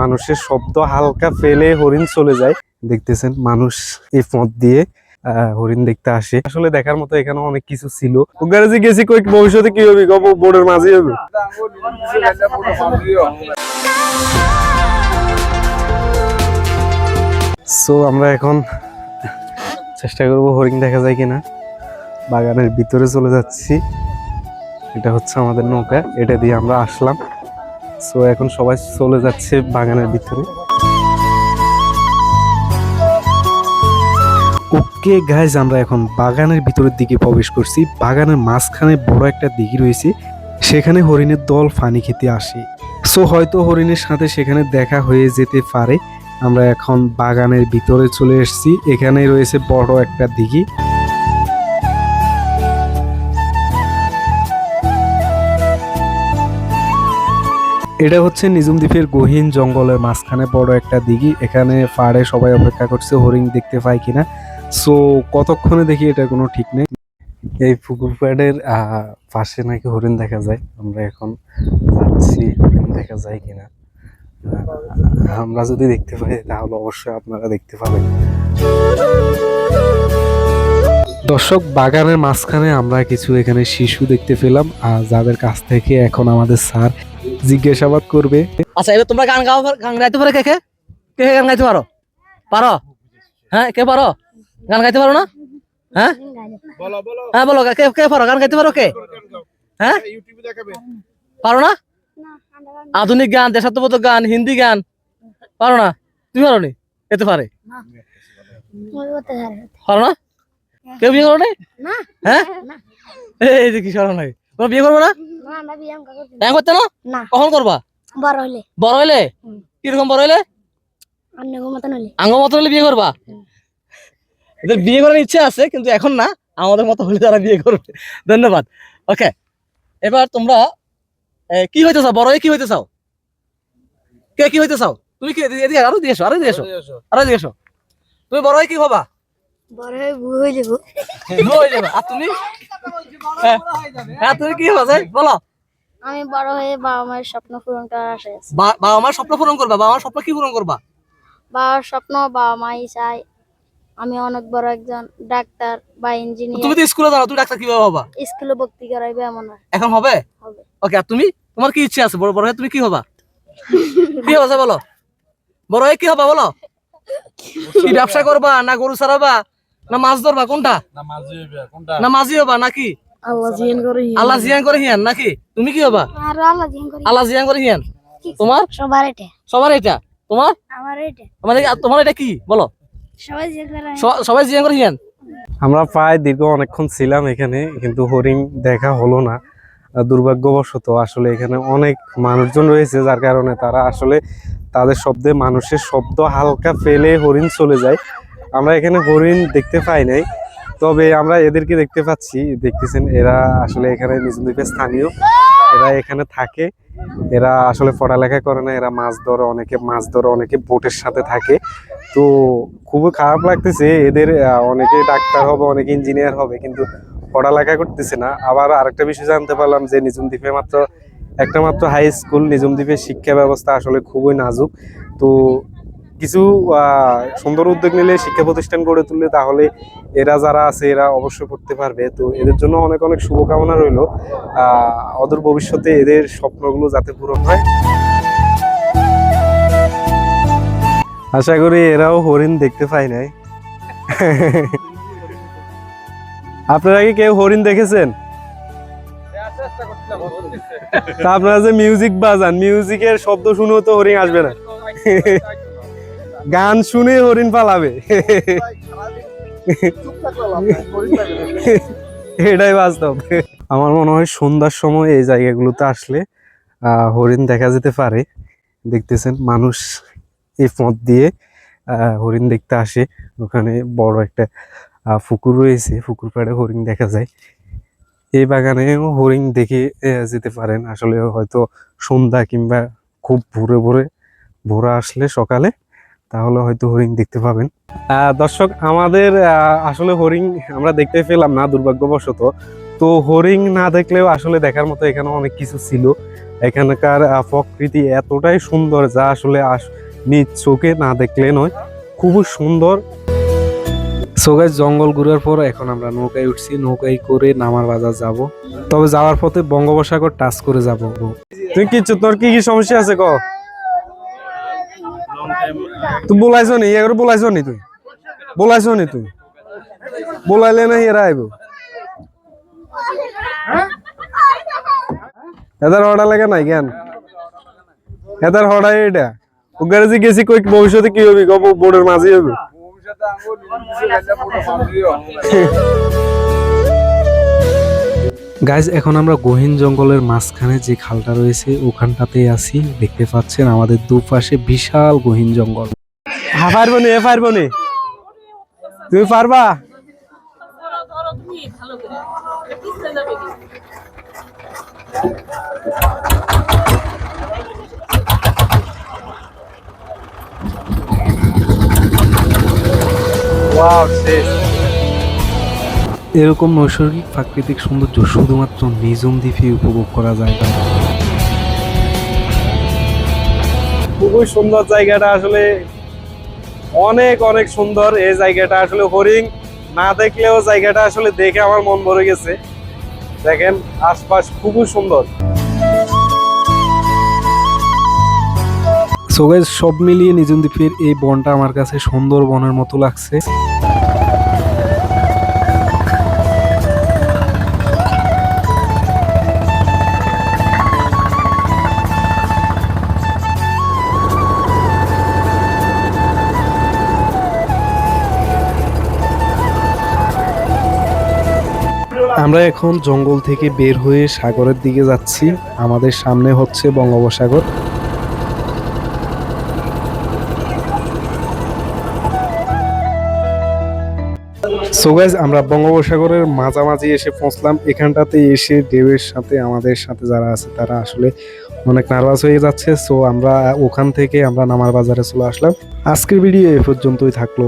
মানুষের শব্দ হালকা ফেলে হরিণ চলে যায়। দেখতেছেন, মানুষ এই পথ দিয়ে হরিণ দেখতে আসে। আসলে দেখার মতো এখানে অনেক কিছু ছিল। গেছি কয়েক ভবিষ্যতে কি হবে? গো বোর্ডের মাঝে হবে। সো আমরা এখন চেষ্টা করব হরিণ দেখা যায় কিনা। বাগানের ভিতরে চলে যাচ্ছি। এটা হচ্ছে আমাদের নৌকা। এটা দিয়ে আমরা আসলাম। সো এখন সবাই চলে যাচ্ছে বাগানের ভিতরে। ওকে গাইজ আমরা এখন বাগানের ভিতরের দিকে প্রবেশ করছি। বাগানের মাঝখানে বড় একটা দিঘি রয়েছে। সেখানে হরিণের দল ফানি খেতে আসে। সো হয়তো হরিণের সাথে সেখানে দেখা হয়ে যেতে পারে। আমরা এখন বাগানের ভিতরে চলে এসেছি। এখানে রয়েছে বড় একটা দিঘি। এটা হচ্ছে নিজুম দ্বীপের গহীন জঙ্গলের মাঝখানে বড় একটা দিঘি। এখানে পাড়ে সবাই অপেক্ষা করছে, হরিণ দেখতে পায় কিনা। সো কতক্ষণে দেখি এটা কোনো ঠিক নেই। এই পুকুর প্যাডের পাশে নাকি হরিণ দেখা যায়। আমরা এখন যাচ্ছি, হরিণ দেখা যায় কিনা। আমরা যদি দেখতে পাই, তাহলে অবশ্যই আপনারা দেখতে পাবেন। দর্শক বাগানের মাঝখানে আমরা কিছু এখানে শিশু দেখতে পেলাম আর যাদের কাছ থেকে এখন আমাদের স্যার জিজ্ঞাসাবাদ করবে। আচ্ছা এবার তোমরা গান গাও গান গাইতে পারো কে কে? কে গান গাইতে পারো? পারো? হ্যাঁ কে পারো? গান গাইতে পারো না? হ্যাঁ? হ্যাঁ বলো কে কে পারো? গান গাইতে পারো কে? হ্যাঁ? পারো না? আধুনিক গান দেশাত্মবোধক গান হিন্দি গান। পারো না? তুমি পারো। নি। এতে পারে পারো না? কেউ বিয়ে করো নি? না। হ্যাঁ? এই যে কি সরম লাগে তোমরা বিয়ে করবে না? করতে হ্যাঁ করতে না? কখন করবা? বড় হইলে বড় হইলে কীরকম বড় হইলে মতন আঙ্গ মতো হলে বিয়ে করবা? এদের বিয়ে করার ইচ্ছে আছে কিন্তু এখন না। আমাদের মতো হলে তারা বিয়ে করবে। ধন্যবাদ। ওকে। এবার তোমরা এ, কি হইতে চাও? বড় হয়ে কি হইতে চাও? কে কি হইতে চাও? তুমি কি আরও দিয়ে এসো আরও দিয়ে এসো। আরও দিয়ে এসো। তুমি বড় হয়ে কি হবা বড় হয়ে হয়ে যাব। বউ হয়ে যাবে। আর তুমি? হ্যাঁ। হ্যাঁ, তুমি কি হবা বলো। আমি বড় হয়ে বাবা মায়ের স্বপ্ন পূরণ করার আশায় আছি। বাবা মার স্বপ্ন পূরণ করবা? বাবা মার স্বপ্ন কি পূরণ করবা? বাবার স্বপ্ন বাবা মাই চায় আমি অনেক বড় একজন ডাক্তার বা তুমি ইঞ্জিনিয়ার তো স্কুলে যাও তুমি ডাক্তার কীভাবে হবা? স্কুলে ভর্তি করাইবে এমন এখন হবে? হবে। ওকে আর তুমি? তোমার কি ইচ্ছে আছে? বড় বড় হয়ে তুমি কি হবা? কি হবা বলো? বড় হয়ে কি হবা বলো? কি ব্যবসা করবা না গরু ছাড়াবা? না মাছ ধরবা কোনটা? না মাঝি হবা নাকি? আল্লাহ জিয়ান করে আল্লাহ জিয়ান করে হিয়ান নাকি? তুমি কি হবা? আল্লাহ জিয়ান করে আল্লাহ জিয়ান করে হিয়ান। তোমার? সবার এটা। সবার এটা। তোমার? আমার এটা। তোমার তোমার এটা কি? বলো। সবাই জিয়ান করে স- সবাই জিয়ান করে হিয়ান? আমরা প্রায় দীর্ঘ অনেকক্ষণ ছিলাম এখানে কিন্তু হরিণ দেখা হলো না। দুর্ভাগ্যবশত আসলে এখানে অনেক মানুষজন রয়েছে যার কারণে তারা আসলে তাদের শব্দে মানুষের শব্দ হালকা ফেলে হরিণ চলে যায়। আমরা এখানে হরিণ দেখতে পাই নাই, তবে আমরা এদেরকে দেখতে পাচ্ছি। দেখতেছেন, এরা আসলে এখানে নিজ দ্বীপের স্থানীয়। এরা এখানে থাকে। এরা আসলে পড়ালেখা করে না, এরা মাছ ধরে, অনেকে মাছ ধরে, অনেকে বোটের সাথে থাকে। তো খুবই খারাপ লাগতেছে, এদের অনেকে ডাক্তার হবে, অনেকে ইঞ্জিনিয়ার হবে, কিন্তু পড়ালেখা করতেছে না। আবার আরেকটা বিষয় জানতে পারলাম যে নিজুম দ্বীপে মাত্র, একটা মাত্র হাই স্কুল নিজুম দ্বীপের শিক্ষা ব্যবস্থা আসলে খুবই নাজুক। তো কিছু সুন্দর উদ্যোগ নিলে, শিক্ষা প্রতিষ্ঠান গড়ে তুললে তাহলে এরা যারা আছে, এরা অবশ্যই পড়তে পারবে। তো এদের জন্য অনেক অনেক শুভকামনা রইল। অদূর ভবিষ্যতে এদের স্বপ্নগুলো যাতে পূরণ হয়। আশা করি এরাও হরিণ দেখতে পায় নাই। আপনারা কি কেউ হরিণ দেখেছেন? আপনারা যে মিউজিক বাজান মিউজিকের শব্দ শুনেও তো হরিণ আসবে না। গান শুনে হরিণ পালাবে। এটাই বাস্তব। আমার মনে হয় সন্ধ্যার সময় এই জায়গাগুলোতে আসলে হরিণ দেখা যেতে পারে। দেখতেছেন, মানুষ এই পথ দিয়ে হরিণ দেখতে আসে। ওখানে বড় একটা পুকুর রয়েছে। পুকুর পাড়ে হরিণ দেখা যায়। এই বাগানেও হরিণ দেখে যেতে পারেন। আসলে হয়তো সন্ধ্যা কিংবা খুব ভোরে ভোরে ভোরা আসলে সকালে তাহলে হয়তো হরিণ দেখতে পাবেন। আহ, দর্শক আমাদের আসলে হরিণ আমরা দেখতে পেলাম না দুর্ভাগ্যবশত। তো হরিণ না দেখলেও আসলে দেখার মতো এখানে অনেক কিছু ছিল। এখানকার প্রকৃতি এতটাই সুন্দর যা আসলে আস- নিজ চোখে না দেখলে নয় খুবই সুন্দর। সোগাই জঙ্গল ঘুরার পর এখন আমরা নৌকায় উঠছি। নৌকায় করে নামার বাজার যাব। তবে যাওয়ার পথে বঙ্গোপসাগর টাচ করে যাব। তুই কিচ্ছু তোর কি কি সমস্যা আছে ক তুই বলাইছ নি এগুলো বলাইছ নি তুই? বলাইছ নি তুই? বলাইলে না এরা আইব এদের হড়া লাগে নাই জ্ঞান এদের হড়া এটা ওখানে যে গেছি কই ভবিষ্যতে কি হবে গো বোর্ডের মাঝে হবে। গাইজ এখন আমরা গহীন জঙ্গলের মাঝখানে যে খালটা রয়েছে, ওখানটাতেই আছি। দেখতে পাচ্ছেন আমাদের দুপাশে বিশাল গহীন জঙ্গল। হ্যাঁ পারব নি এ পারব নি। তুমি পারবা? এরকম নৈসর্গিক প্রাকৃতিক সৌন্দর্য শুধুমাত্র নিজম দ্বীপে উপভোগ করা যায় না। খুবই সুন্দর জায়গাটা আসলে অনেক অনেক সুন্দর এই জায়গাটা আসলে হরিং না দেখলেও জায়গাটা আসলে দেখে আমার মন ভরে গেছে। দেখেন, আশপাশ খুবই সুন্দর। সো সব মিলিয়ে নিজুন দ্বীপের এই বনটা আমার কাছে সুন্দর বনের মতো লাগছে। আমরা এখন জঙ্গল থেকে বের হয়ে সাগরের দিকে যাচ্ছি। আমাদের সামনে হচ্ছে বঙ্গোপসাগর। সো গাইজ আমরা বঙ্গোপসাগরের মাঝামাঝি এসে পৌঁছলাম। এখানটাতে এসে ঢেউয়ের সাথে, আমাদের সাথে যারা আছে, তারা আসলে অনেক নার্ভাস হয়ে যাচ্ছে। সো আমরা ওখান থেকে আমরা নামার বাজারে চলে আসলাম। আজকের ভিডিও এ পর্যন্তই থাকল।